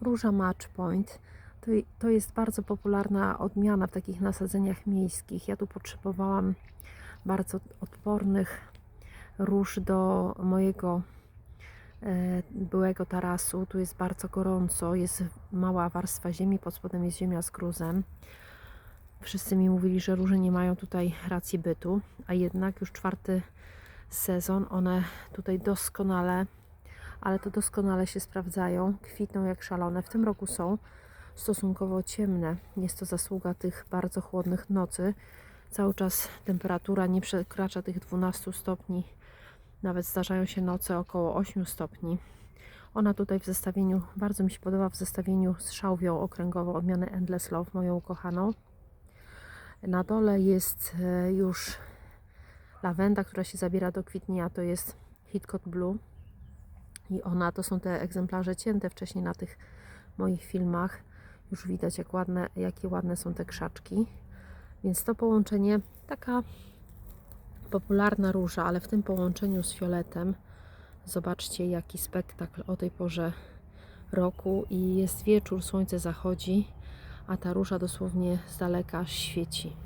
Róża Match Point. To, to jest bardzo popularna odmiana w takich nasadzeniach miejskich. Ja tu potrzebowałam bardzo odpornych róż do mojego e, byłego tarasu. Tu jest bardzo gorąco, jest mała warstwa ziemi, pod spodem jest ziemia z gruzem. Wszyscy mi mówili, że róże nie mają tutaj racji bytu, a jednak już czwarty sezon one tutaj doskonale, ale to doskonale się sprawdzają, kwitną jak szalone. W tym roku są stosunkowo ciemne. Jest to zasługa tych bardzo chłodnych nocy. Cały czas temperatura nie przekracza tych 12 stopni. Nawet zdarzają się noce około 8 stopni. Ona tutaj w zestawieniu, bardzo mi się podoba w zestawieniu z szałwią okręgową odmiany Endless Love, moją ukochaną. Na dole jest e, już lawenda, która się zabiera do kwitnia, to jest Hitcot Blue. I ona, to są te egzemplarze cięte wcześniej na tych moich filmach. Już widać, jak ładne, jakie ładne są te krzaczki. Więc to połączenie, taka popularna róża, ale w tym połączeniu z fioletem, zobaczcie jaki spektakl o tej porze roku i jest wieczór, słońce zachodzi, a ta róża dosłownie z daleka świeci.